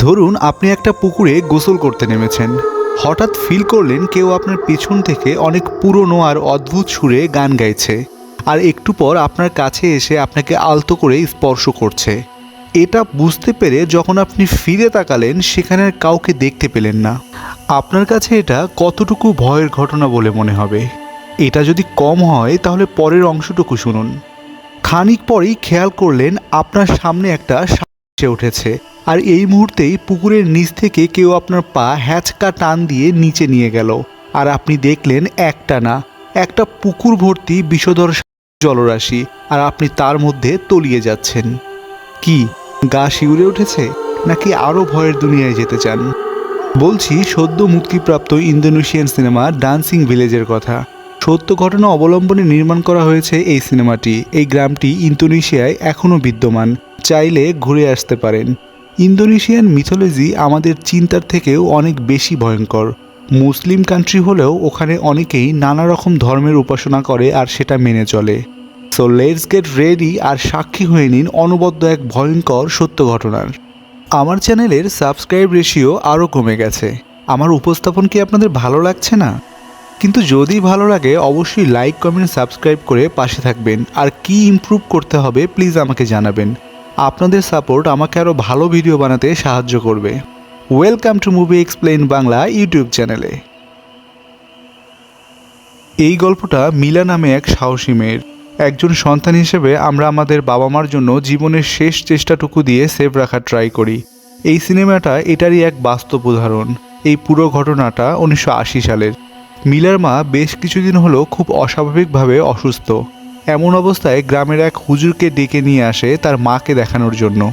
ধরুন আপনি একটা পুকুরে গোসল করতে নেমেছেন। হঠাৎ ফিল করলেন কেউ আপনার পেছন থেকে অনেক পুরনো আর অদ্ভুত সুরে গান গাইছে। আর একটু পর আপনার কাছে এসে আপনাকে আলতো করে স্পর্শ করছে। এটা বুঝতে পেরে যখন আপনি ফিরে তাকালেন, সেখানে কাউকে দেখতে পেলেন না। আপনার কাছে এটা কতটুকু ভয়ের ঘটনা বলে মনে হবে? এটা যদি কম হয়, তাহলে পরের অংশটুকু শুনুন। খানিক পরেই খেয়াল করলেন আপনার সামনে একটা এসে উঠেছে। আর এই মুহূর্তেই পুকুরের নিচ থেকে কেউ আপনার পা হ্যাচকা টান দিয়ে নিচে নিয়ে গেল। আর আপনি দেখলেন একটা না, একটা পুকুর ভর্তি বিষধর জলরাশি, আর আপনি তার মধ্যে তলিয়ে যাচ্ছেন। কি, গা শিউরে উঠেছে? নাকি আরও ভয়ের দুনিয়ায় যেতে চান? বলছি, সদ্য মুক্তিপ্রাপ্ত ইন্দোনেশিয়ান সিনেমা ডান্সিং ভিলেজের কথা। সত্য ঘটনা অবলম্বনে নির্মাণ করা হয়েছে এই সিনেমাটি। এই গ্রামটি ইন্দোনেশিয়ায় এখনও বিদ্যমান। চাইলে ঘুরে আসতে পারেন। ইন্দোনেশিয়ান মিথোলজি আমাদের চিন্তার থেকেও অনেক বেশি ভয়ঙ্কর। মুসলিম কান্ট্রি হলেও ওখানে অনেকেই নানা রকম ধর্মের উপাসনা করে আর সেটা মেনে চলে। সো লেটস গেট রেডি আর সাক্ষী হয়ে নিন অনবদ্য এক ভয়ঙ্কর সত্য ঘটনার। আমার চ্যানেলের সাবস্ক্রাইব রেশিও আরও কমে গেছে। আমার উপস্থাপন কি আপনাদের ভালো লাগছে না? কিন্তু যদি ভালো লাগে, অবশ্যই লাইক কমেন্ট সাবস্ক্রাইব করে পাশে থাকবেন। আর কি ইমপ্রুভ করতে হবে প্লিজ আমাকে জানাবেন। আপনাদের সাপোর্ট আমাকে আরও ভালো ভিডিও বানাতে সাহায্য করবে। Welcome to movie explain Bangla YouTube চ্যানেলে এই গল্পটা মিলা নামে এক সাহসী মেয়ের। একজন সন্তান হিসেবে আমরা আমাদের বাবা মার জন্য জীবনের শেষ চেষ্টাটুকু দিয়ে সেভ রাখার ট্রাই করি। এই সিনেমাটা এটারই এক বাস্তব উদাহরণ। এই পুরো ঘটনাটা উনিশশো আশি সালের। মিলার মা বেশ কিছুদিন হলো খুব অস্বাভাবিকভাবে অসুস্থ। এমন অবস্থায় গ্রামের এক হুজুরকে ডেকে নিয়ে আসে তার মাকে দেখানোর জন্য।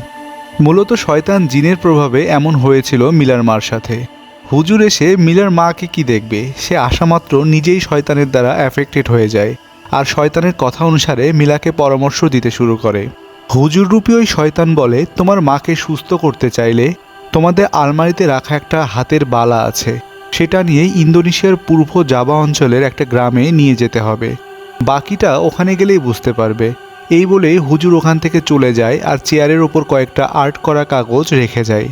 মূলত শয়তান জিনের প্রভাবে এমন হয়েছিল মিলার মার সাথে। হুজুর এসে মিলার মাকে কি দেখবে? সে আসামাত্র নিজেই শয়তানের দ্বারা অ্যাফেক্টেড হয়ে যায়। আর শয়তানের কথা অনুসারে মিলাকে পরামর্শ দিতে শুরু করে। হুজুর রূপী ওই শয়তান বলে, তোমার মাকে সুস্থ করতে চাইলে তোমাদের আলমারিতে রাখা একটা হাতের বালা আছে। সেটা নিয়ে ইন্দোনেশিয়ার পূর্ব জাবা অঞ্চলের একটা গ্রামে নিয়ে যেতে হবে। বাকিটা ওখানে গেলেই বুঝতে পারবে। এই বলে হুজুর ওখান থেকে চলে যায় আর চেয়ারের ওপর কয়েকটা আর্ট করা কাগজ রেখে যায়।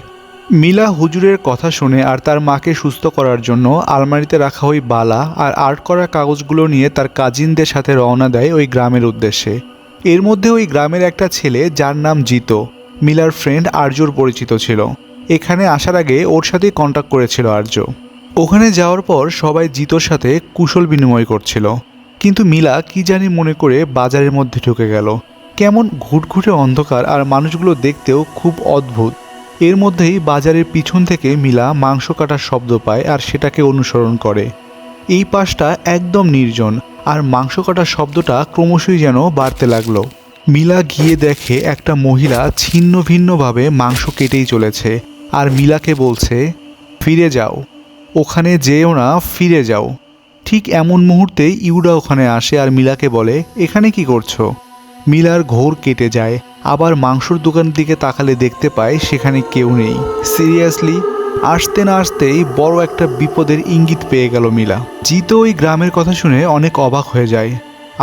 মিলা হুজুরের কথা শুনে আর তার মাকে সুস্থ করার জন্য আলমারিতে রাখা ওই বালা আর আর্ট করা কাগজগুলো নিয়ে তার কাজিনদের সাথে রওনা দেয় ওই গ্রামের উদ্দেশ্যে। এর মধ্যে ওই গ্রামের একটা ছেলে যার নাম জিত। মিলার ফ্রেন্ড আর্যর পরিচিত ছিল। এখানে আসার আগে ওর সাথেই কন্ট্যাক্ট করেছিল আর্য ওখানে যাওয়ার পর সবাই জিতোর সাথে কুশল বিনিময় করছিল। কিন্তু মিলা কি জানি মনে করে বাজারের মধ্যে ঢুকে গেল। কেমন ঘুটঘুটে অন্ধকার আর মানুষগুলো দেখতেও খুব অদ্ভুত। এর মধ্যেই বাজারের পিছন থেকে মিলা মাংস কাটার শব্দ পায় আর সেটাকে অনুসরণ করে। এই পাশটা একদম নির্জন আর মাংস কাটার শব্দটা ক্রমশই যেন বাড়তে লাগল। মিলা গিয়ে দেখে একটা মহিলা ছিন্ন ভিন্নভাবে মাংস কেটেই চলেছে আর মিলাকে বলছে, ফিরে যাও। ওখানে যেও না, ফিরে যাও। ঠিক এমন মুহূর্তে ইউডা ওখানে আসে আর মিলাকে বলে, এখানে কি করছ? মিলার ঘোর কেটে যায়। আবার মাংসর দোকানের দিকে তাকালে দেখতে পায় সেখানে কেউ নেই। সিরিয়াসলি, আসতে না আসতেই বড় একটা বিপদের ইঙ্গিত পেয়ে গেল মিলা। জিতো ওই গ্রামের কথা শুনে অনেক অবাক হয়ে যায়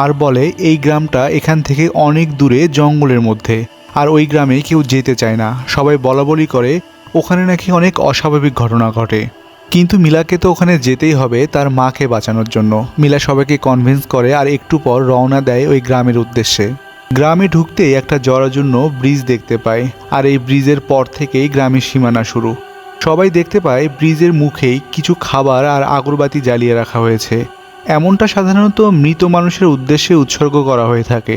আর বলে, এই গ্রামটা এখান থেকে অনেক দূরে জঙ্গলের মধ্যে আর ওই গ্রামে কেউ যেতে চায় না। সবাই বলা বলি করে, ওখানে নাকি অনেক অস্বাভাবিক ঘটনা ঘটে। কিন্তু মিলাকে তো ওখানে যেতেই হবে তার মাকে বাঁচানোর জন্য। মিলা সবাইকে কনভিন্স করে আর একটু পর রওনা দেয় ওই গ্রামের উদ্দেশ্যে। গ্রামে ঢুকতেই একটা জরাজন্য ব্রিজ দেখতে পায় আর এই ব্রিজের পর থেকেই গ্রামের সীমানা শুরু। সবাই দেখতে পায় ব্রিজের মুখেই কিছু খাবার আর আগরবাতি জ্বালিয়ে রাখা হয়েছে। এমনটা সাধারণত মৃত মানুষের উদ্দেশ্যে উৎসর্গ করা হয়ে থাকে।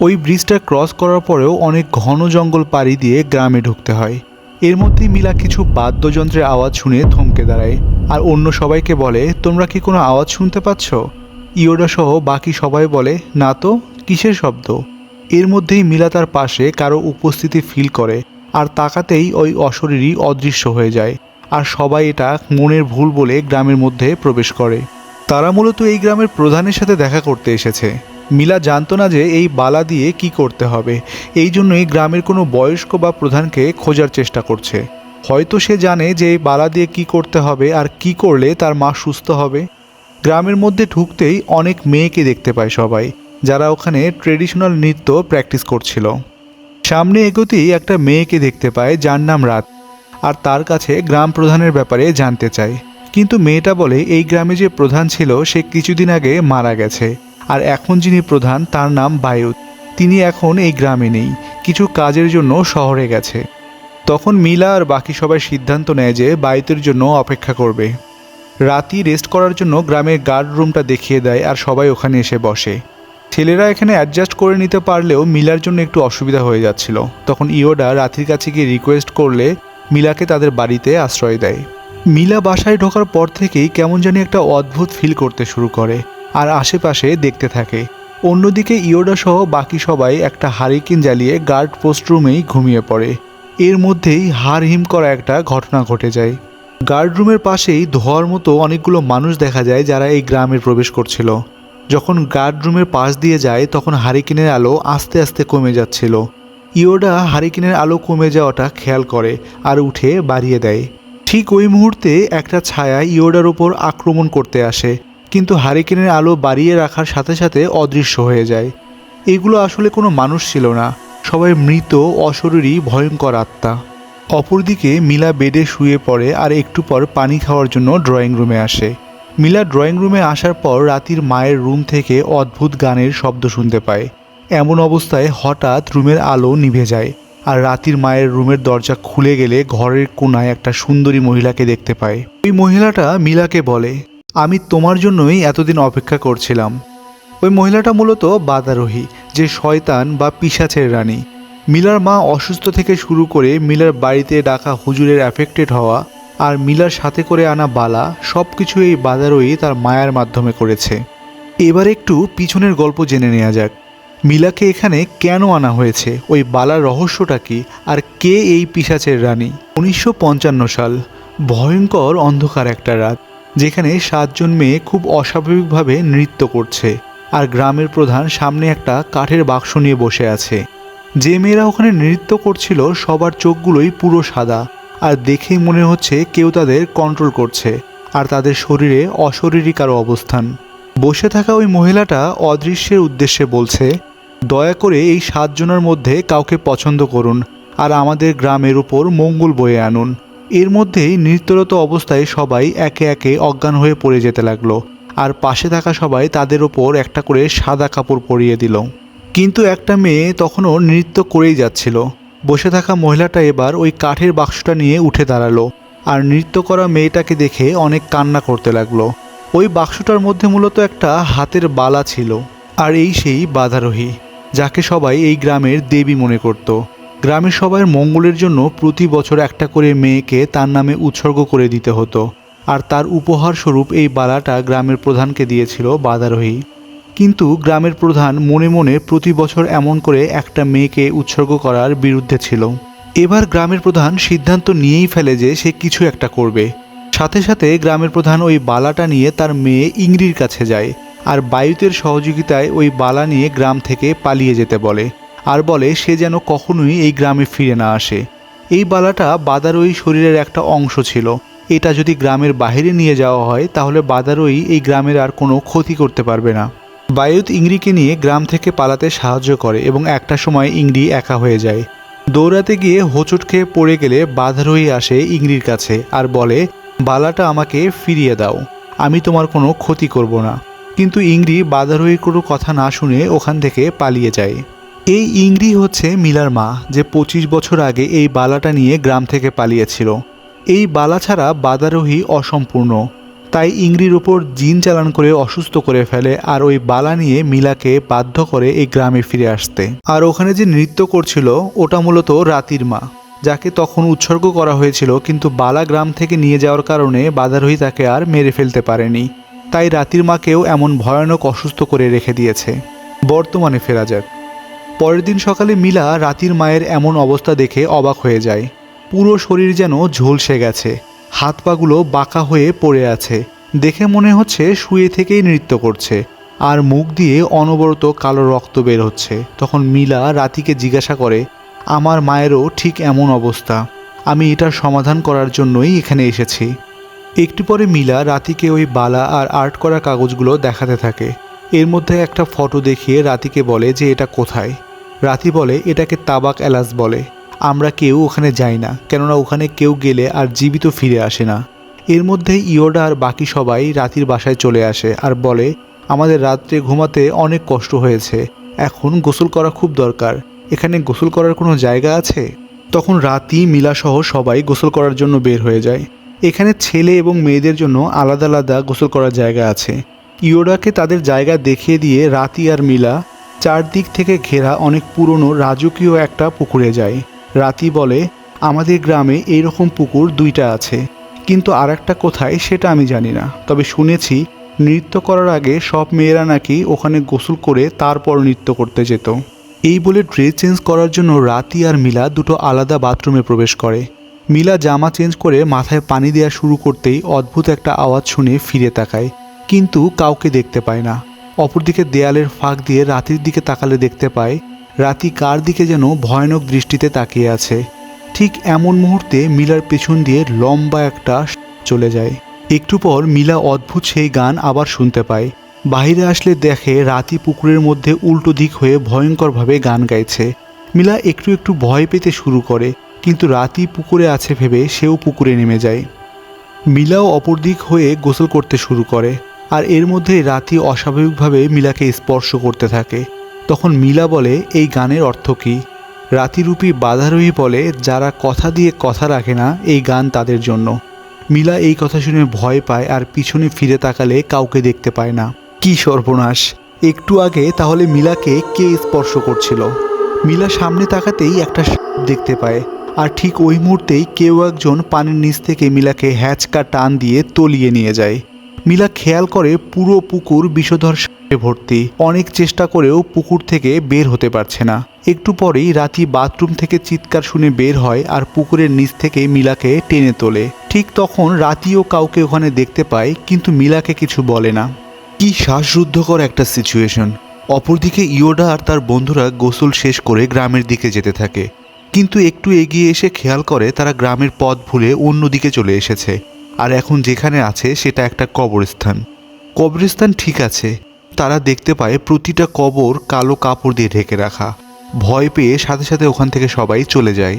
ওই ব্রিজটা ক্রস করার পরেও অনেক ঘন জঙ্গল পাড়ি দিয়ে গ্রামে ঢুকতে হয়। এর মধ্যেই মিলা কিছু বাদ্যযন্ত্রের আওয়াজ শুনে থমকে দাঁড়ায়। আর অন্য সবাইকে বলে, তোমরা কি কোনো আওয়াজ শুনতে পাচ্ছ? ইয়োডা সহ বাকি সবাই বলে, না তো, কিসের শব্দ? এর মধ্যেই মিলা তার পাশে কারও উপস্থিতি ফিল করে, আর তাকাতেই ওই অশরীরই অদৃশ্য হয়ে যায়। আর সবাই এটা মনের ভুল বলে গ্রামের মধ্যে প্রবেশ করে। তারা মূলত এই গ্রামের প্রধানের সাথে দেখা করতে এসেছে। মিলা জানতো না যে এই বালা দিয়ে কি করতে হবে। এই জন্যই গ্রামের কোনো বয়স্ক বা প্রধানকে খোঁজার চেষ্টা করছে। হয়তো সে জানে যে এই বালা দিয়ে কি করতে হবে আর কি করলে তার মা সুস্থ হবে। গ্রামের মধ্যে ঢুকতেই অনেক মেয়েকে দেখতে পায় সবাই, যারা ওখানে ট্রেডিশনাল নৃত্য প্র্যাকটিস করছিল। সামনে এগোতেই একটা মেয়েকে দেখতে পায় যার নাম রাত, আর তার কাছে গ্রাম প্রধানের ব্যাপারে জানতে চায়। কিন্তু মেয়েটা বলে, এই গ্রামে যে প্রধান ছিল, সে কিছুদিন আগে মারা গেছে। আর এখন যিনি প্রধান, তার নাম বায়ুত। তিনি এখন এই গ্রামে নেই, কিছু কাজের জন্য শহরে গেছে। তখন মিলা আর বাকি সবাই সিদ্ধান্ত নেয় যে বায়ুতের জন্য অপেক্ষা করবে। রাতি রেস্ট করার জন্য গ্রামের গার্ড রুমটা দেখিয়ে দেয় আর সবাই ওখানে এসে বসে। ছেলেরা এখানে অ্যাডজাস্ট করে নিতে পারলেও মিলার জন্য একটু অসুবিধা হয়ে যাচ্ছিল। তখন ইওডা রাতির কাছে গিয়ে রিকোয়েস্ট করলে মিলাকে তাদের বাড়িতে আশ্রয় দেয়। মিলা বাসায় ঢোকার পর থেকেই কেমন জানি একটা অদ্ভুত ফিল করতে শুরু করে। আর আশেপাশে দেখতে থাকে। অন্যদিকে ইওডা সহ বাকি সবাই একটা হারিকিন জ্বালিয়ে গার্ড পোস্ট রুমেই ঘুমিয়ে পড়ে। এর মধ্যেই হাড় হিম করা একটা ঘটনা ঘটে যায়। গার্ড রুমের পাশেই ধোয়ার মতো অনেকগুলো মানুষ দেখা যায় যারা এই গ্রামে প্রবেশ করছিল। যখন গার্ড রুমের পাশ দিয়ে যায়, তখন হারিকিনের আলো আস্তে আস্তে কমে যাচ্ছিল। ইয়োডা হারিকেনের আলো কমে যাওয়াটা খেয়াল করে আর উঠে বাড়িয়ে দেয়। ঠিক ওই মুহূর্তে একটা ছায়া ইয়োডার ওপর আক্রমণ করতে আসে। কিন্তু হারিকেনের আলো বাড়িয়ে রাখার সাথে সাথে অদৃশ্য হয়ে যায়। এগুলো আসলে কোনো মানুষ ছিল না। সবাই মৃত, অশরীরী, ভয়ঙ্কর আত্মা। অপরদিকে মিলা বেডে শুয়ে পড়ে আর একটু পর পানি খাওয়ার জন্য ড্রয়িং রুমে আসে। মিলা ড্রয়িং রুমে আসার পর রাতির মায়ের রুম থেকে অদ্ভুত গানের শব্দ শুনতে পায়। এমন অবস্থায় হঠাৎ রুমের আলো নিভে যায় আর রাতির মায়ের রুমের দরজা খুলে গেলে ঘরের কোনায় একটা সুন্দরী মহিলাকে দেখতে পায়। ওই মহিলাটা মিলাকে বলে। আমি তোমার জন্যই এতদিন অপেক্ষা করছিলাম। ওই মহিলাটা মূলত বাদারোহী, যে শয়তান বা পিসাচের রানী। মিলার মা অসুস্থ থেকে শুরু করে মিলার বাড়িতে ডাকা হুজুরের অ্যাফেক্টেড হওয়া আর মিলার সাথে করে আনা বালা সব কিছু এই বাদারোহী তার মায়ার মাধ্যমে করেছে। এবার একটু পিছনের গল্প জেনে নেওয়া যাক। মিলাকে এখানে কেন আনা হয়েছে? ওই বালার রহস্যটা কি? আর কে এই পিসাচের রানী? উনিশশো পঞ্চান্ন সাল, ভয়ঙ্কর অন্ধকার একটা রাত। যেখানে সাতজন মেয়ে খুব অস্বাভাবিকভাবে নৃত্য করছে আর গ্রামের প্রধান সামনে একটা কাঠের বাক্স নিয়ে বসে আছে। যে মেয়েরা ওখানে নৃত্য করছিল সবার চোখগুলোই পুরো সাদা আর দেখেই মনে হচ্ছে কেউ তাদের কন্ট্রোল করছে আর তাদের শরীরে অশরীরী কারও অবস্থান। বসে থাকা ওই মহিলাটা অদৃশ্যের উদ্দেশ্যে বলছে, দয়া করে এই সাতজনের মধ্যে কাউকে পছন্দ করুন আর আমাদের গ্রামের উপর মঙ্গল বয়ে আনুন। এর মধ্যেই নৃত্যরত অবস্থায় সবাই একে একে অজ্ঞান হয়ে পড়ে যেতে লাগল। আর পাশে থাকা সবাই তাদের ওপর একটা করে সাদা কাপড় পরিয়ে দিল। কিন্তু একটা মেয়ে তখনও নৃত্য করেই যাচ্ছিল। বসে থাকা মহিলাটা এবার ওই কাঠের বাক্সটা নিয়ে উঠে দাঁড়াল। আর নৃত্য করা মেয়েটাকে দেখে অনেক কান্না করতে লাগল। ওই বাক্সটার মধ্যে মূলত একটা হাতের বালা ছিল। আর এই সেই বাধারোহী, যাকে সবাই এই গ্রামের দেবী মনে করত। গ্রামের সবার মঙ্গলের জন্য প্রতি বছর একটা করে মেয়েকে তার নামে উৎসর্গ করে দিতে হতো। আর তার উপহার স্বরূপ এই বালাটা গ্রামের প্রধানকে দিয়েছিল বাদারোহী। কিন্তু গ্রামের প্রধান মনে মনে প্রতি বছর এমন করে একটা মেয়েকে উৎসর্গ করার বিরুদ্ধে ছিল। এবার গ্রামের প্রধান সিদ্ধান্ত নিয়েই ফেলে যে সে কিছু একটা করবে। সাথে সাথে গ্রামের প্রধান ওই বালাটা নিয়ে তার মেয়ে ইংরির কাছে যায়। আর বায়ুতের সহযোগিতায় ওই বালা নিয়ে গ্রাম থেকে পালিয়ে যেতে বলে। আর বলে, সে যেন কখনোই এই গ্রামে ফিরে না আসে। এই বালাটা বাদারোই শরীরের একটা অংশ ছিল। এটা যদি গ্রামের বাইরে নিয়ে যাওয়া হয়, তাহলে বাদারোই এই গ্রামের আর কোনো ক্ষতি করতে পারবে না। বায়ুত ইংরিকে নিয়ে গ্রাম থেকে পালাতে সাহায্য করে এবং একটা সময় ইংরি একা হয়ে যায়। দৌড়াতে গিয়ে হোঁচট খেয়ে পড়ে গেলে বাধারোহী আসে ইংরির কাছে আর বলে, বালাটা আমাকে ফিরিয়ে দাও, আমি তোমার কোনো ক্ষতি করব না। কিন্তু ইংরি বাধারোহীর কোনো কথা না শুনে ওখান থেকে পালিয়ে যায়। এই ইংরি হচ্ছে মিলার মা, যে পঁচিশ বছর আগে এই বালাটা নিয়ে গ্রাম থেকে পালিয়েছিল। এই বালা ছাড়া বাদারোহী অসম্পূর্ণ। তাই ইংরির ওপর জিন চালান করে অসুস্থ করে ফেলে আর ওই বালা নিয়ে মিলাকে বাধ্য করে এই গ্রামে ফিরে আসতে। আর ওখানে যে নৃত্য করছিল, ওটা মূলত রাতির মা, যাকে তখন উৎসর্গ করা হয়েছিল, কিন্তু বালা গ্রাম থেকে নিয়ে যাওয়ার কারণে বাদারোহী তাকে আর মেরে ফেলতে পারেনি। তাই রাতির মাকেও এমন ভয়ানক অসুস্থ করে রেখে দিয়েছে। বর্তমানে ফেরা যাক। পরের দিন সকালে মিলা রাতির মায়ের এমন অবস্থা দেখে অবাক হয়ে যায়। পুরো শরীর যেন ঝলসে গেছে। হাত পাগুলো বাঁকা হয়ে পড়ে আছে। দেখে মনে হচ্ছে শুয়ে থেকেই নৃত্য করছে। আর মুখ দিয়ে অনবরত কালো রক্ত বের হচ্ছে। তখন মিলা রাতিকে জিজ্ঞাসা করে, আমার মায়েরও ঠিক এমন অবস্থা। আমি এটার সমাধান করার জন্যই এখানে এসেছি। একটু পরে মিলা রাতিকে ওই বালা আর আর্ট করা কাগজগুলো দেখাতে থাকে। এর মধ্যে একটা ফটো দেখিয়ে রাতিকে বলে যে এটা কোথায়। রাতি বলে, এটাকে তাবাক এলাচ বলে। আমরা কেউ ওখানে যাই না, কেননা ওখানে কেউ গেলে আর জীবিত ফিরে আসে না। এর মধ্যে ইয়োডা আর বাকি সবাই রাতির বাসায় চলে আসে আর বলে, আমাদের রাত্রে ঘুমাতে অনেক কষ্ট হয়েছে। এখন গোসল করা খুব দরকার। এখানে গোসল করার কোনো জায়গা আছে? তখন রাতি মিলাসহ সবাই গোসল করার জন্য বের হয়ে যায়। এখানে ছেলে এবং মেয়েদের জন্য আলাদা আলাদা গোসল করার জায়গা আছে। ইয়োডাকে তাদের জায়গা দেখিয়ে দিয়ে রাতি আর মিলা চারদিক থেকে ঘেরা অনেক পুরনো রাজকীয় একটা পুকুরে যায়। রাতি বলে, আমাদের গ্রামে এইরকম পুকুর দুইটা আছে। কিন্তু আর একটা কোথায় সেটা আমি জানি না। তবে শুনেছি, নৃত্য করার আগে সব মেয়েরা নাকি ওখানে গোসল করে তারপর নৃত্য করতে যেত। এই বলে ড্রেস চেঞ্জ করার জন্য রাতি আর মিলা দুটো আলাদা বাথরুমে প্রবেশ করে। মিলা জামা চেঞ্জ করে মাথায় পানি দেওয়া শুরু করতেই অদ্ভুত একটা আওয়াজ শুনে ফিরে তাকায়। কিন্তু কাউকে দেখতে পায় না। অপরদিকে দেয়ালের ফাঁক দিয়ে রাতির দিকে তাকালে দেখতে পায়, রাতি কার দিকে যেন ভয়ানক দৃষ্টিতে তাকিয়ে আছে। ঠিক এমন মুহূর্তে মিলার পেছন দিয়ে লম্বা একটা চলে যায়। একটু পর মিলা অদ্ভুত সেই গান আবার শুনতে পায়। বাইরে আসলে দেখে রাতি পুকুরের মধ্যে উল্টো দিক হয়ে ভয়ঙ্করভাবে গান গাইছে। মিলা একটু একটু ভয় পেতে শুরু করে, কিন্তু রাতি পুকুরে আছে ভেবে সেও পুকুরে নেমে যায়। মিলাও অপর দিক হয়ে গোসল করতে শুরু করে। আর এর মধ্যে রাতি অস্বাভাবিকভাবে মিলাকে স্পর্শ করতে থাকে। তখন মিলা বলে, এই গানের অর্থ কী? রাতিরূপী বাধারোহী বলে, যারা কথা দিয়ে কথা রাখে না, এই গান তাদের জন্য। মিলা এই কথা শুনে ভয় পায় আর পিছনে ফিরে তাকালে কাউকে দেখতে পায় না। কি সর্বনাশ! একটু আগে তাহলে মিলাকে কে স্পর্শ করছিল? মিলা সামনে তাকাতেই একটা দেখতে পায় আর ঠিক ওই মুহূর্তেই কেউ একজন পানির নিচ থেকে মিলাকে হ্যাচকা টান দিয়ে তলিয়ে নিয়ে যায়। মিলা খেয়াল করে পুরো পুকুর বিষধর সাপে ভর্তি। অনেক চেষ্টা করেও পুকুর থেকে বের হতে পারছে না। একটু পরেই রাতি বাথরুম থেকে চিৎকার শুনে বের হয় আর পুকুরের নিচ থেকে মিলাকে টেনে তোলে। ঠিক তখন রাতিও কাউকে ওখানে দেখতে পায়, কিন্তু মিলাকে কিছু বলে না। কি শ্বাসরুদ্ধকর একটা সিচুয়েশন অপরদিকে ইয়োডা আর তার বন্ধুরা গোসল শেষ করে গ্রামের দিকে যেতে থাকে। কিন্তু একটু এগিয়ে এসে খেয়াল করে তারা গ্রামের পথ ভুলে অন্যদিকে চলে এসেছে। আর এখন যেখানে আছে সেটা একটা কবরস্থান। কবরস্থান ঠিক আছে, তারা দেখতে পায় প্রতিটা কবর কালো কাপড় দিয়ে ঢেকে রাখা। ভয় পেয়ে সাথে সাথে ওখান থেকে সবাই চলে যায়।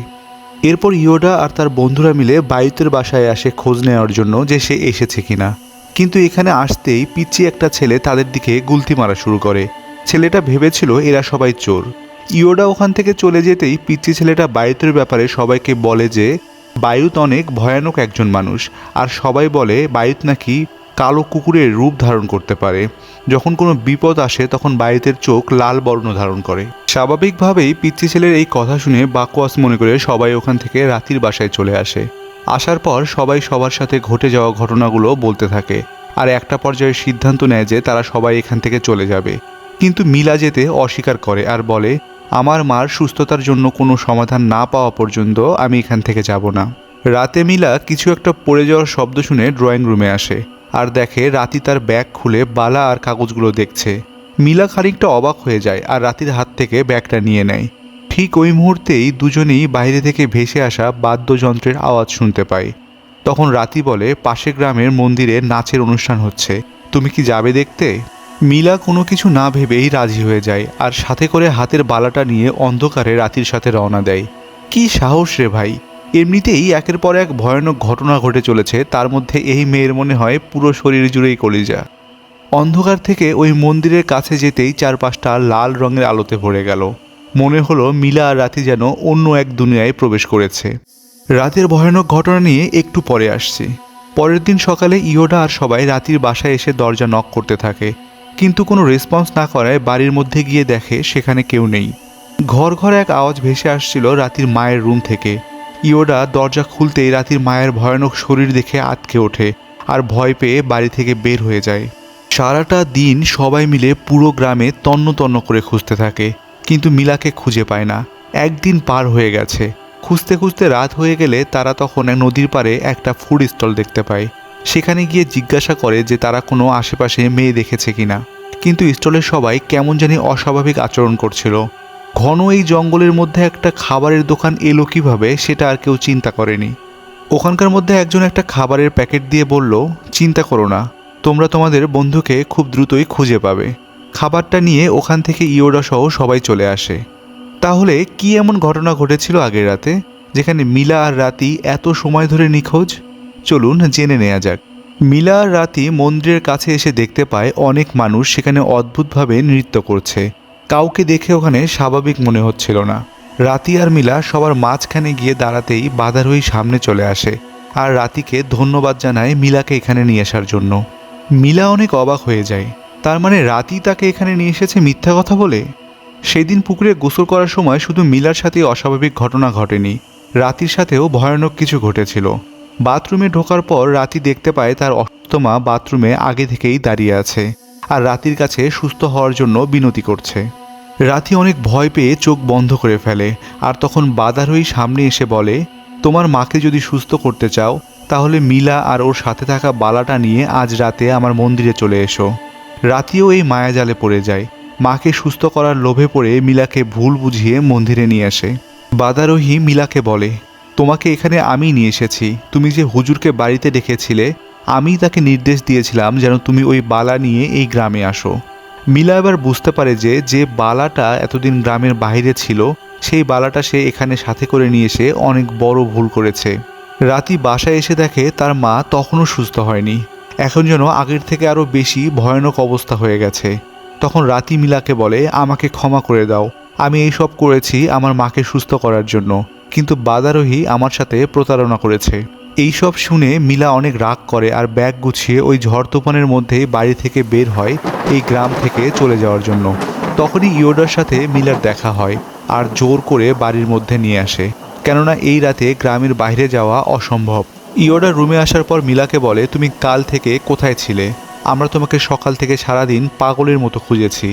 এরপর ইয়োডা আর তার বন্ধুরা মিলে বায়ুতের বাসায় আসে খোঁজ নেওয়ার জন্য যে সে এসেছে কিনা। কিন্তু এখানে আসতেই পিচ্ছি একটা ছেলে তাদের দিকে গুলতি মারা শুরু করে। ছেলেটা ভেবেছিল এরা সবাই চোর। ইয়োডা ওখান থেকে চলে যেতেই পিচ্ছি ছেলেটা বায়ুতের ব্যাপারে সবাইকে বলে যে বায়ুত অনেক ভয়ানক একজন মানুষ, আর সবাই বলে বায়ুত নাকি কালো কুকুরের রূপ ধারণ করতে পারে। যখন কোনো বিপদ আসে, তখন বায়ুতের চোখ লাল বর্ণ ধারণ করে। স্বাভাবিকভাবেই পিচ্ছি ছেলের এই কথা শুনে বাকওয়াস মনে করে সবাই ওখান থেকে রাতির বাসায় চলে আসে। আসার পর সবাই সবার সাথে ঘটে যাওয়া ঘটনাগুলো বলতে থাকে, আর একটা পর্যায়ে সিদ্ধান্ত নেয় যে তারা সবাই এখান থেকে চলে যাবে। কিন্তু মিলা যেতে অস্বীকার করে আর বলে আমার মার সুস্থতার জন্য কোনো সমাধান না পাওয়া পর্যন্ত আমি এখান থেকে যাব না। রাতে মিলা কিছু একটা পড়ে যাওয়ার শব্দ শুনে ড্রয়িং রুমে আসে আর দেখে রাতি তার ব্যাগ খুলে বালা আর কাগজগুলো দেখছে। মিলা খানিকটা অবাক হয়ে যায় আর রাতির হাত থেকে ব্যাগটা নিয়ে নেয়। ঠিক ওই মুহূর্তেই দুজনেই বাইরে থেকে ভেসে আসা বাদ্যযন্ত্রের আওয়াজ শুনতে পায়। তখন রাতি বলে পাশে গ্রামের মন্দিরে নাচের অনুষ্ঠান হচ্ছে। তুমি কি যাবে দেখতে? মিলা কোনো কিছু না ভেবেই রাজি হয়ে যায় আর সাথে করে হাতের বালাটা নিয়ে অন্ধকারে রাতির সাথে রওনা দেয়। কি সাহস রে ভাই। এমনিতেই একের পর এক ভয়ানক ঘটনা ঘটে চলেছে, তার মধ্যে এই মেয়ের মনে হয় পুরো শরীর জুড়েই কলিজা। অন্ধকার থেকে ওই মন্দিরের কাছে যেতেই চারপাশটা লাল রঙের আলোতে ভরে গেল। মনে হলো মিলা আর রাতি যেন অন্য এক দুনিয়ায় প্রবেশ করেছে। রাতের ভয়ানক ঘটনা নিয়ে একটু পরে আসছি। পরের দিন সকালে ইয়োডা আর সবাই রাতির বাসায় এসে দরজা নক করতে থাকে। কিন্তু কোনো রেসপন্স না করায় বাড়ির মধ্যে গিয়ে দেখে সেখানে কেউ নেই। ঘর ঘর এক আওয়াজ ভেসে আসছিল রাতির মায়ের রুম থেকে। ইয়োডা দরজা খুলতেই রাতির মায়ের ভয়ানক শরীর দেখে আটকে ওঠে আর ভয় পেয়ে বাড়ি থেকে বের হয়ে যায়। সারাটা দিন সবাই মিলে পুরো গ্রামে তন্ন তন্ন করে খুঁজতে থাকে, কিন্তু মিলাকে খুঁজে পায় না। একদিন পার হয়ে গেছে। খুঁজতে খুঁজতে রাত হয়ে গেলে তারা তখন নদীর পাড়ে একটা ফুড স্টল দেখতে পায়। সেখানে গিয়ে জিজ্ঞাসা করে যে তারা কোনো আশেপাশে মেয়ে দেখেছে কিনা। কিন্তু স্টলের সবাই কেমন জানি অস্বাভাবিক আচরণ করছিল। ঘন এই জঙ্গলের মধ্যে একটা খাবারের দোকান এলো কীভাবে সেটা আর কেউ চিন্তা করেনি। ওখানকার মধ্যে একজন একটা খাবারের প্যাকেট দিয়ে বলল, চিন্তা করো না, তোমরা তোমাদের বন্ধুকে খুব দ্রুতই খুঁজে পাবে। খাবারটা নিয়ে ওখান থেকে ইয়োডা সহ সবাই চলে আসে। তাহলে কি এমন ঘটনা ঘটেছিল আগের রাতে, যেখানে মিলা আর রাতি এত সময় ধরে নিখোঁজ? চলুন জেনে নেওয়া যাক। মিলা রাতি মন্দিরের কাছে এসে দেখতে পায় অনেক মানুষ সেখানে অদ্ভুতভাবে নৃত্য করছে। কাউকে দেখে ওখানে স্বাভাবিক মনে হচ্ছিল না। রাতি আর মিলা সবার মাঝখানে গিয়ে দাঁড়াতেই বাধারোহী সামনে চলে আসে আর রাতিকে ধন্যবাদ জানায় মিলাকে এখানে নিয়ে আসার জন্য। মিলা অনেক অবাক হয়ে যায়। তার মানে রাতি তাকে এখানে নিয়ে এসেছে মিথ্যা কথা বলে? সেদিন পুকুরে গোসল করার সময় শুধু মিলার সাথে অস্বাভাবিক ঘটনা ঘটেনি। রাতির সাথেও ভয়ানক কিছু ঘটেছিল। বাথরুমে ঢোকার পর রাতি দেখতে পায় তার অসুস্থ মা বাথরুমে আগে থেকেই দাঁড়িয়ে আছে আর রাতির কাছে সুস্থ হওয়ার জন্য বিনতি করছে। রাতি অনেক ভয় পেয়ে চোখ বন্ধ করে ফেলে আর তখন বাদারই সামনে এসে বলে, তোমার মাকে যদি সুস্থ করতে চাও, তাহলে মিলা আর ওর সাথে থাকা বালাটা নিয়ে আজ রাতে আমার মন্দিরে চলে এসো রাতিও এই মায়াজালে পড়ে যায়। মাকে সুস্থ করার লোভে পড়ে মিলাকে ভুল বুঝিয়ে মন্দিরে নিয়ে আসে। বাদারোহী মিলাকে বলে তোমাকে এখানে আমি নিয়ে এসেছি। তুমি যে হুজুরকে বাড়িতে ডেকেছিলে, আমি তাকে নির্দেশ দিয়েছিলাম যেন তুমি ওই বালা নিয়ে এই গ্রামে আসো। মিলা এবার বুঝতে পারে যে যে বালাটা এতদিন গ্রামের বাইরে ছিল, সেই বালাটা সে এখানে সাথে করে নিয়ে এসে অনেক বড় ভুল করেছে। রাতি বাসায় এসে দেখে তার মা তখনও সুস্থ হয়নি। এখন যেন আগের থেকে আরও বেশি ভয়ানক অবস্থা হয়ে গেছে। তখন রাতি মিলাকে বলে, আমাকে ক্ষমা করে দাও। আমি এই সব করেছি আমার মাকে সুস্থ করার জন্য। কিন্তু বাদারোহী আমার সাথে প্রতারণা করেছে। এই সব শুনে মিলা অনেক রাগ করে আর ব্যাগ গুছিয়ে ওই ঝড় তুফানের মধ্যেই বাড়ি থেকে বের হয় এই গ্রাম থেকে চলে যাওয়ার জন্য। তখনই ইয়োডার সাথে মিলার দেখা হয় আর জোর করে বাড়ির মধ্যে নিয়ে আসে। কেননা এই রাতে গ্রামের বাইরে যাওয়া অসম্ভব। ইয়োডা রুমে আসার পর মিলাকে বলে, তুমি কাল থেকে কোথায় ছিলে? আমরা তোমাকে সকাল থেকে সারাদিন পাগলের মতো খুঁজেছি।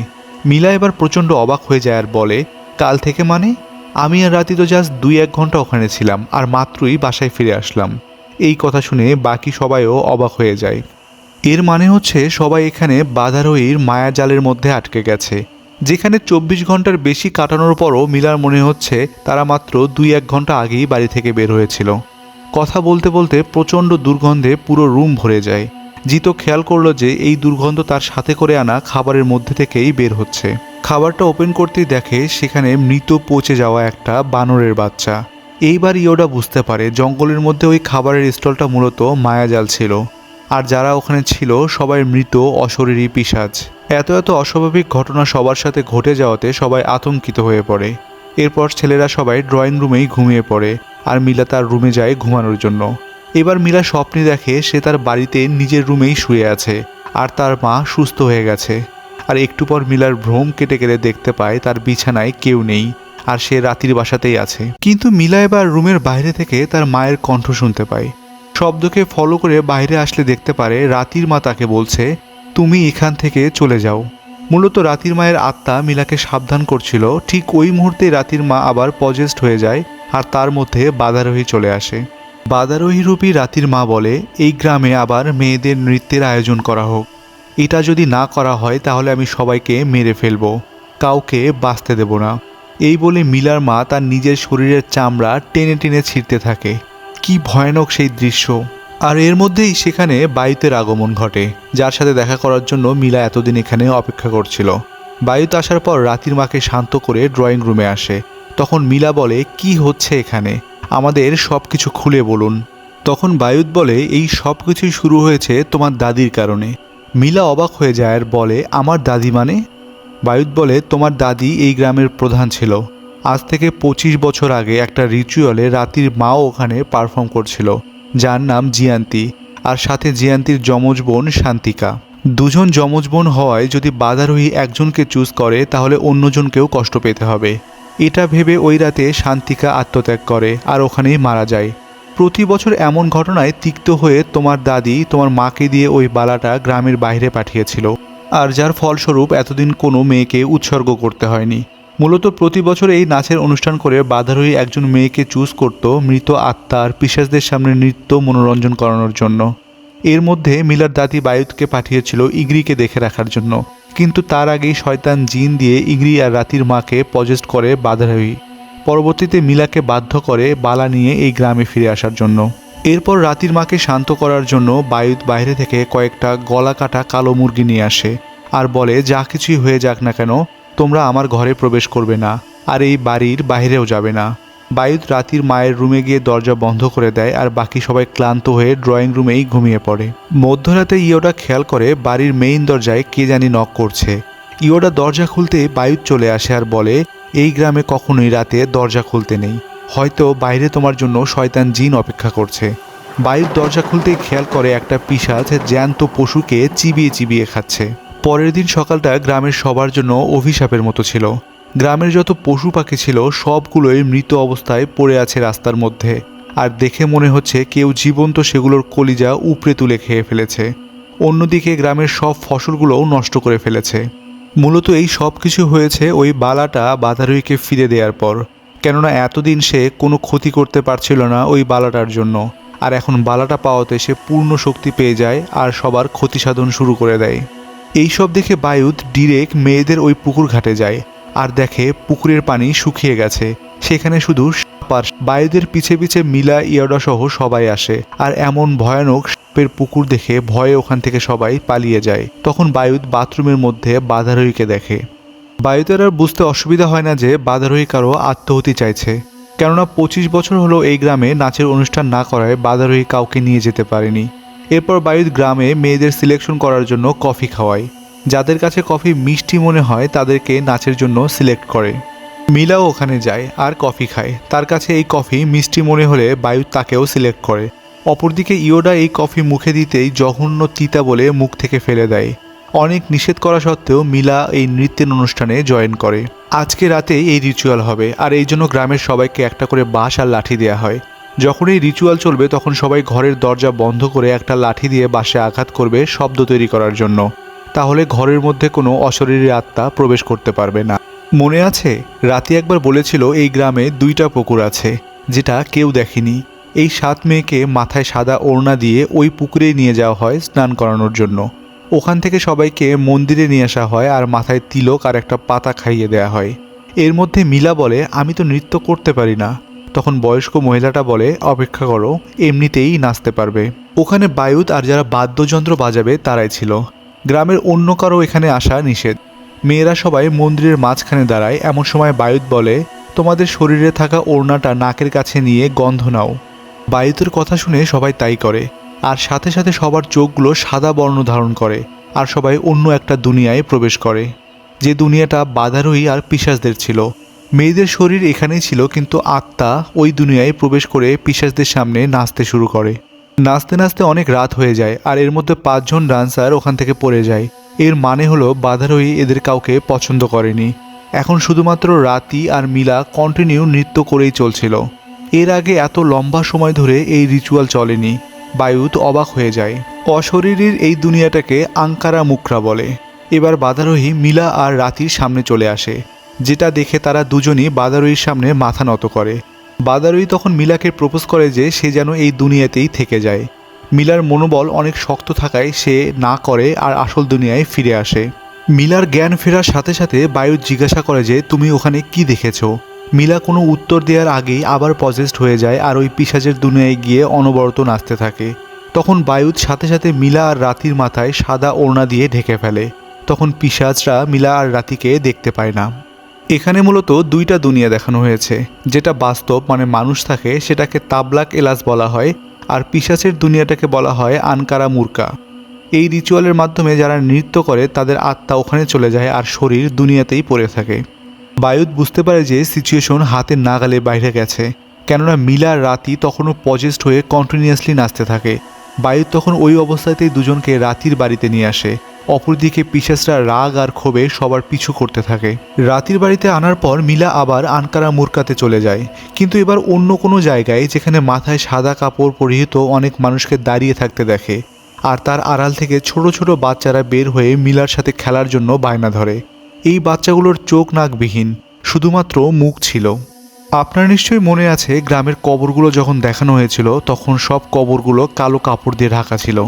মিলা এবার প্রচণ্ড অবাক হয়ে যায় আর বলে, কাল থেকে মানে? আমি আর রাতি তো জাস্ট দুই এক ঘণ্টা ওখানে ছিলাম, আর মাত্রই বাসায় ফিরে আসলাম। এই কথা শুনে বাকি সবাইও অবাক হয়ে যায়। এর মানে হচ্ছে সবাই এখানে বাধারোহীর মায়াজালের মধ্যে আটকে গেছে। যেখানে চব্বিশ ঘণ্টার বেশি কাটানোর পরও মিলার মনে হচ্ছে তারা মাত্র দুই এক ঘণ্টা আগেই বাড়ি থেকে বের হয়েছিল। কথা বলতে বলতে প্রচণ্ড দুর্গন্ধে পুরো রুম ভরে যায়। জিতো খেয়াল করল যে এই দুর্গন্ধ তার সাথে করে আনা খাবারের মধ্যে থেকেই বের হচ্ছে। খাবারটা ওপেন করতেই দেখে সেখানে মৃত পচে যাওয়া একটা বানরের বাচ্চা। এইবার ইয়োডা বুঝতে পারে জঙ্গলের মধ্যে ওই খাবারের স্টলটা মূলত মায়াজাল ছিল। আর যারা ওখানে ছিল, সবাই মৃত, অশরীরী পিসাজ এত এত অস্বাভাবিক ঘটনা সবার সাথে ঘটে যাওয়াতে সবাই আতঙ্কিত হয়ে পড়ে। এরপর ছেলেরা সবাই ড্রয়িং রুমেই ঘুমিয়ে পড়ে আর মিলা তার রুমে যায় ঘুমানোর জন্য। এবার মিলা স্বপ্নে দেখে সে তার বাড়িতে নিজের রুমেই শুয়ে আছে আর তার মা সুস্থ হয়ে গেছে। আর একটু পর মিলার ভ্রম কেটে গেলে দেখতে পায় তার বিছানায় কেউ নেই, আর সে রাতির বাসাতেই আছে। কিন্তু মিলা এবার রুমের বাইরে থেকে তার মায়ের কণ্ঠ শুনতে পায়। শব্দকে ফলো করে বাইরে আসলে দেখতে পারে রাতির মা তাকে বলছে, তুমি এখান থেকে চলে যাও। মূলত রাতির মায়ের আত্মা মিলাকে সাবধান করছিল। ঠিক ওই মুহূর্তে রাতির মা আবার পজেস্ট হয়ে যায় আর তার মধ্যে বাধারোহী চলে আসে। বাদারোহী রূপী রাতির মা বলে, এই গ্রামে আবার মেয়েদের নৃত্যের আয়োজন করা হোক। এটা যদি না করা হয়, তাহলে আমি সবাইকে মেরে ফেলব। কাউকে বাঁচতে দেব না। এই বলে মিলার মা তার নিজের শরীরের চামড়া টেনে টেনে ছিঁড়তে থাকে। কি ভয়ানক সেই দৃশ্য। আর এর মধ্যেই সেখানে বায়ুতের আগমন ঘটে, যার সাথে দেখা করার জন্য মিলা এতদিন এখানে অপেক্ষা করছিল। বায়ুতে আসার পর রাতির মাকে শান্ত করে ড্রয়িং রুমে আসে। তখন মিলা বলে, কি হচ্ছে এখানে? আমাদের সব কিছু খুলে বলুন। তখন বায়ুত বলে, এই সব কিছুই শুরু হয়েছে তোমার দাদির কারণে। মিলা অবাক হয়ে যায় আর বলে, আমার দাদি মানে? বায়ুত বলে, তোমার দাদি এই গ্রামের প্রধান ছিল। আজ থেকে পঁচিশ বছর আগে একটা রিচুয়ালে রাতির মাও ওখানে পারফর্ম করছিল। যার নাম জিয়ান্তি, আর সাথে জিয়ান্তির যমজ বোন শান্তিকা। দুজন যমজ বোন হওয়ায় যদি বাধারোহী একজনকে চুজ করে, তাহলে অন্যজনকেও কষ্ট পেতে হবে। এটা ভেবে ওই রাতে শান্তিকা আত্মত্যাগ করে আর ওখানেই মারা যায়। প্রতি বছর এমন ঘটনায় তিক্ত হয়ে তোমার দাদি তোমার মাকে দিয়ে ওই বালাটা গ্রামের বাইরে পাঠিয়েছিল। আর যার ফলস্বরূপ এতদিন কোনো মেয়েকে উৎসর্গ করতে হয়নি। মূলত প্রতি বছর এই নাচের অনুষ্ঠান করে বাধারোহী একজন মেয়েকে চুজ করত মৃত আত্মার পিসাজদের সামনে নৃত্য মনোরঞ্জন করানোর জন্য। এর মধ্যে মিলার দাদি বায়ুতকে পাঠিয়েছিল ইগরিকে দেখে রাখার জন্য। কিন্তু তার আগেই শয়তান জিন দিয়ে ইগরি আর রাতির মাকে পজেস্ট করে বাধারোহী পরবর্তীতে মিলাকে বাধ্য করে বালা নিয়ে এই গ্রামে ফিরে আসার জন্য। এরপর রাতির মাকে শান্ত করার জন্য বায়ুত বাইরে থেকে কয়েকটা গলা কাটা কালো মুরগি নিয়ে আসে আর বলে, যা কিছুই হয়ে যাক না কেন, তোমরা আমার ঘরে প্রবেশ করবে না আর এই বাড়ির বাইরেও যাবে না। বায়ুত রাতির মায়ের রুমে গিয়ে দরজা বন্ধ করে দেয় আর বাকি সবাই ক্লান্ত হয়ে ড্রয়িং রুমেই ঘুমিয়ে পড়ে। মধ্যরাতে ইয়োডা খেয়াল করে বাড়ির মেইন দরজায় কে জানি নক করছে। ইয়োডা দরজা খুলতে বায়ুত চলে আসে আর বলে, এই গ্রামে কখনোই রাতে দরজা খুলতে নেই। হয়তো বাইরে তোমার জন্য শয়তান জিন অপেক্ষা করছে। বায়ুর দরজা খুলতেই খেয়াল করে একটা পিসাচ জ্যান্ত পশুকে চিবিয়ে চিবিয়ে খাচ্ছে। পরের দিন সকালটা গ্রামের সবার জন্য অভিশাপের মতো ছিল। গ্রামের যত পশু পাখি ছিল, সবগুলোই মৃত অবস্থায় পড়ে আছে রাস্তার মধ্যে। আর দেখে মনে হচ্ছে কেউ জীবন্ত সেগুলোর কলিজা উপড়ে তুলে খেয়ে ফেলেছে। অন্যদিকে গ্রামের সব ফসলগুলোও নষ্ট করে ফেলেছে। মূলত এই সব কিছু হয়েছে ওই বালাটা বাধারুইকে ফিরে দেওয়ার পর। কেননা এতদিন সে কোনো ক্ষতি করতে পারছিল না ওই বালাটার জন্য। আর এখন বালাটা পাওয়াতে সে পূর্ণ শক্তি পেয়ে যায় আর সবার ক্ষতি সাধন শুরু করে দেয়। এই সব দেখে বায়ুত ডিরেক মেয়েদের ওই পুকুর ঘাটে যায়। আর দেখে পুকুরের পানি শুকিয়ে গেছে। সেখানে শুধু সাপ আর বায়ুদের পিছে পিছে মিলা, ইয়াডা সহ সবাই আসে। আর এমন ভয়ানক সাপের পুকুর দেখে ভয়ে ওখান থেকে সবাই পালিয়ে যায়। তখন বায়ুত বাথরুমের মধ্যে বাধারোহীকে দেখে। বায়ুদের আর বুঝতে অসুবিধা হয় না যে বাধারোহী কারও আত্মহতি চাইছে। কেননা পঁচিশ বছর হলো এই গ্রামে নাচের অনুষ্ঠান না করায় বাধারোহী কাউকে নিয়ে যেতে পারেনি। এরপর বায়ুত গ্রামে মেয়েদের সিলেকশন করার জন্য কফি খাওয়ায়। যাদের কাছে কফি মিষ্টি মনে হয় তাদেরকে নাচের জন্য সিলেক্ট করে। মিলাও ওখানে যায় আর কফি খায়। তার কাছে এই কফি মিষ্টি মনে হলে বায়ু তাকেও সিলেক্ট করে। অপরদিকে ইয়োডা এই কফি মুখে দিতেই জঘন্য তিতা বলে মুখ থেকে ফেলে দেয়। অনেক নিষেধ করা সত্ত্বেও মিলা এই নৃত্যের অনুষ্ঠানে জয়েন করে। আজকে রাতে এই রিচুয়াল হবে আর এই জন্য গ্রামের সবাইকে একটা করে বাঁশ আর লাঠি দেওয়া হয়। যখন এই রিচুয়াল চলবে তখন সবাই ঘরের দরজা বন্ধ করে একটা লাঠি দিয়ে বাঁশে আঘাত করবে শব্দ তৈরি করার জন্য। তাহলে ঘরের মধ্যে কোনো অশরীরী আত্মা প্রবেশ করতে পারবে না। মনে আছে? রাতে একবার বলেছিল এই গ্রামে দুইটা পুকুর আছে, যেটা কেউ দেখেনি। এই সাত মেয়েকে মাথায় সাদা ওড়না দিয়ে ওই পুকুরে নিয়ে যাওয়া হয় স্নান করানোর জন্য। ওখান থেকে সবাইকে মন্দিরে নিয়ে আসা হয় আর মাথায় তিলক আর একটা পাতা খাইয়ে দেওয়া হয়। এর মধ্যে মিলা বলে, আমি তো নৃত্য করতে পারি না। তখন বয়স্ক মহিলাটা বলে, অপেক্ষা করো, এমনিতেই নাচতে পারবে। ওখানে বায়ুত আর যারা বাদ্যযন্ত্র বাজাবে তারাই ছিল। গ্রামের অন্য কারও এখানে আসা নিষেধ। মেয়েরা সবাই মন্দিরের মাঝখানে দাঁড়ায়। এমন সময় বায়ুত বলে, তোমাদের শরীরে থাকা ওড়নাটা নাকের কাছে নিয়ে গন্ধ নাও। বায়ুতের কথা শুনে সবাই তাই করে। আর সাথে সাথে সবার চোখগুলো সাদা বর্ণ ধারণ করে আর সবাই অন্য একটা দুনিয়ায় প্রবেশ করে। যে দুনিয়াটা বাধারোহী আর পিসাসদের ছিল। মেয়েদের শরীর এখানেই ছিল, কিন্তু আত্মা ওই দুনিয়ায় প্রবেশ করে পিসাসদের সামনে নাচতে শুরু করে। নাচতে নাচতে অনেক রাত হয়ে যায় আর এর মধ্যে পাঁচজন ডান্সার ওখান থেকে পড়ে যায়। এর মানে হলো বাধারোহী এদের কাউকে পছন্দ করেনি। এখন শুধুমাত্র রাতি আর মিলা কন্টিনিউ নৃত্য করেই চলছিল। এর আগে এত লম্বা সময় ধরে এই রিচুয়াল চলেনি। বায়ুত অবাক হয়ে যায়। অশরীরীর এই দুনিয়াটাকে আঙ্কারা মুখরা বলে। এবার বাধারোহী মিলা আর রাতির সামনে চলে আসে। যেটা দেখে তারা দুজনই বাদারুইর সামনে মাথা নত করে। বাদারোহী তখন মিলাকে প্রপোজ করে যে সে যেন এই দুনিয়াতেই থেকে যায়। মিলার মনোবল অনেক শক্ত থাকায় সে না করে আর আসল দুনিয়ায় ফিরে আসে। মিলার জ্ঞান ফেরার সাথে সাথে বায়ু জিজ্ঞাসা করে যে, তুমি ওখানে কি দেখেছ? মিলা কোনো উত্তর দেওয়ার আগেই আবার পজেস্ট হয়ে যায় আর ওই পিসাজের দুনিয়ায় গিয়ে অনবরত নাচতে থাকে। তখন বায়ুর সাথে সাথে মিলা আর রাতির মাথায় সাদা ওড়না দিয়ে ঢেকে ফেলে। তখন পিসাজরা মিলা আর রাতিকে দেখতে পায় না। এখানে মূলত দুইটা দুনিয়া দেখানো হয়েছে, যেটা বাস্তব মানে মানুষ থাকে সেটাকে তাবলাক এলাস বলা হয় আর পিসাচের দুনিয়াটাকে বলা হয় আনকারা মুরকা। এই রিচুয়ালের মাধ্যমে যারা নৃত্য করে, তাদের আত্মা ওখানে চলে যায় আর শরীর দুনিয়াতেই পড়ে থাকে। বায়ুত বুঝতে পারে যে সিচুয়েশন হাতের নাগালে বাইরে গেছে। কেননা মিলার রাতি তখনও পজেস্ট হয়ে কন্টিনিউয়াসলি নাচতে থাকে। বায়ুত তখন ওই অবস্থাতেই দুজনকে রাতির বাড়িতে নিয়ে আসে। অপরদিকে পিসাসরা রাগ আর ক্ষোভে সবার পিছু করতে থাকে। রাতির বাড়িতে আনার পর মিলা আবার আনকারা মুরকাতে চলে যায়। কিন্তু এবার অন্য কোনো জায়গায় যেখানে মাথায় সাদা কাপড় পরিহিত অনেক মানুষকে দাঁড়িয়ে থাকতে দেখে। আর তার আড়াল থেকে ছোট ছোট বাচ্চারা বের হয়ে মিলার সাথে খেলার জন্য বায়না ধরে। এই বাচ্চাগুলোর চোখ নাকবিহীন, শুধুমাত্র মুখ ছিল। আপনার নিশ্চয়ই মনে আছে, গ্রামের কবরগুলো যখন দেখানো হয়েছিল, তখন সব কবরগুলো কালো কাপড় দিয়ে ঢাকা ছিল।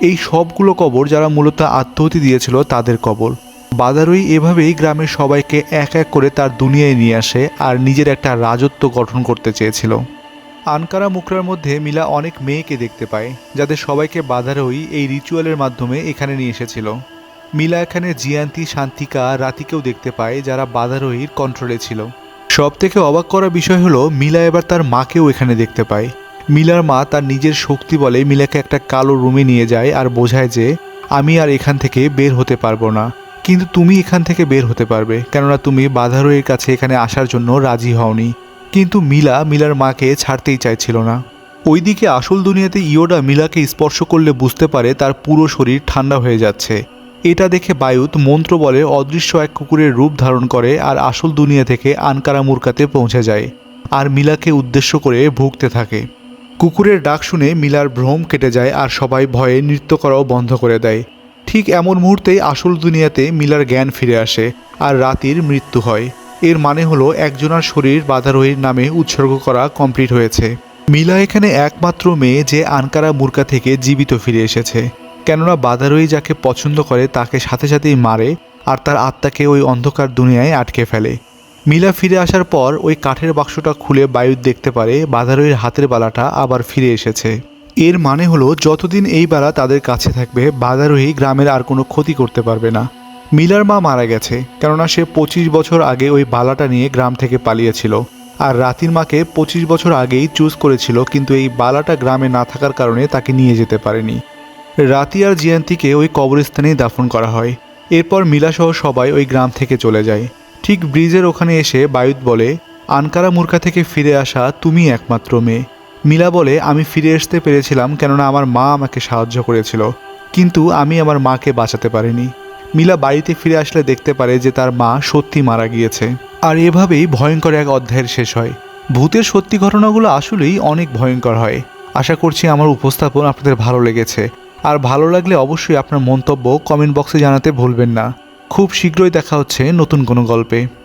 এই সবগুলো কবর যারা মূলত আত্মহতি দিয়েছিল তাদের কবর। বাদারুই এভাবেই গ্রামের সবাইকে এক এক করে তার দুনিয়ায় নিয়ে আসে আর নিজের একটা রাজত্ব গঠন করতে চেয়েছিল। আনকারা মুকরার মধ্যে মিলা অনেক মেয়েকে দেখতে পায়, যাদের সবাইকে বাধারই এই রিচুয়ালের মাধ্যমে এখানে নিয়ে এসেছিল। মিলা এখানে জিয়ান্তি, শান্তিকা, রাতিকেও দেখতে পায় যারা বাধারোহীর কন্ট্রোলে ছিল। সব থেকে অবাক করা বিষয় হলো, মিলা এবার তার মাকেও এখানে দেখতে পায়। মিলার মা তার নিজের শক্তি বলে মিলাকে একটা কালো রুমে নিয়ে যায় আর বোঝায় যে আমি আর এখান থেকে বের হতে পারব না। কিন্তু তুমি এখান থেকে বের হতে পারবে, কেননা তুমি বাধারোয়ের কাছে এখানে আসার জন্য রাজি হওনি। কিন্তু মিলা মিলার মাকে ছাড়তেই চাইছিল না। ওইদিকে আসল দুনিয়াতে ইয়োডা মিলাকে স্পর্শ করলে বুঝতে পারে তার পুরো শরীর ঠান্ডা হয়ে যাচ্ছে। এটা দেখে বায়ুত মন্ত্র বলে অদৃশ্য এক কুকুরের রূপ ধারণ করে আর আসল দুনিয়া থেকে আনকারা মুরকাতে পৌঁছে যায়। আর মিলাকে উদ্দেশ্য করে ভুগতে থাকে। কুকুরের ডাক শুনে মিলার ভ্রম কেটে যায় আর সবাই ভয়ে নৃত্য করাও বন্ধ করে দেয়। ঠিক এমন মুহূর্তেই আসল দুনিয়াতে মিলার জ্ঞান ফিরে আসে আর রাতির মৃত্যু হয়। এর মানে হলো একজনার শরীর বাধারোহীর নামে উৎসর্গ করা কমপ্লিট হয়েছে। মিলা এখানে একমাত্র মেয়ে যে আনকারা মুরকা থেকে জীবিত ফিরে এসেছে। কেননা বাধারোহী যাকে পছন্দ করে তাকে সাথে সাথেই মারে আর তার আত্মাকে ওই অন্ধকার দুনিয়ায় আটকে ফেলে। মিলা ফিরে আসার পর ওই কাঠের বাক্সটা খুলে বায়ুত দেখতে পারে বাধারোহীর হাতের বালাটা আবার ফিরে এসেছে। এর মানে হলো, যতদিন এই বালা তাদের কাছে থাকবে বাধারোহী গ্রামের আর কোনো ক্ষতি করতে পারবে না। মিলার মা মারা গেছে, কেননা সে পঁচিশ বছর আগে ওই বালাটা নিয়ে গ্রাম থেকে পালিয়েছিল। আর রাতির মাকে পঁচিশ বছর আগেই চুজ করেছিল, কিন্তু এই বালাটা গ্রামে না থাকার কারণে তাকে নিয়ে যেতে পারেনি। রাতি আর জিয়ান্তিকে ওই কবরস্থানেই দাফন করা হয়। এরপর মিলাসহ সবাই ওই গ্রাম থেকে চলে যায়। ঠিক ব্রিজের ওখানে এসে বায়ুত বলে, আনকারা মূর্খা থেকে ফিরে আসা তুমি একমাত্র মেয়ে। মিলা বলে, আমি ফিরে আসতে পেরেছিলাম কেননা আমার মা আমাকে সাহায্য করেছিল, কিন্তু আমি আমার মাকে বাঁচাতে পারিনি। মিলা বাড়িতে ফিরে আসলে দেখতে পারে যে তার মা সত্যি মারা গিয়েছে। আর এভাবেই ভয়ঙ্কর এক অধ্যায়ের শেষ হয়। ভূতের সত্যি ঘটনাগুলো আসলেই অনেক ভয়ঙ্কর হয়। আশা করছি আমার উপস্থাপন আপনাদের ভালো লেগেছে। আর ভালো লাগলে অবশ্যই আপনার মন্তব্য কমেন্ট বক্সে জানাতে ভুলবেন না। খুব শীঘ্রই দেখা হচ্ছে নতুন কোনো গল্পে।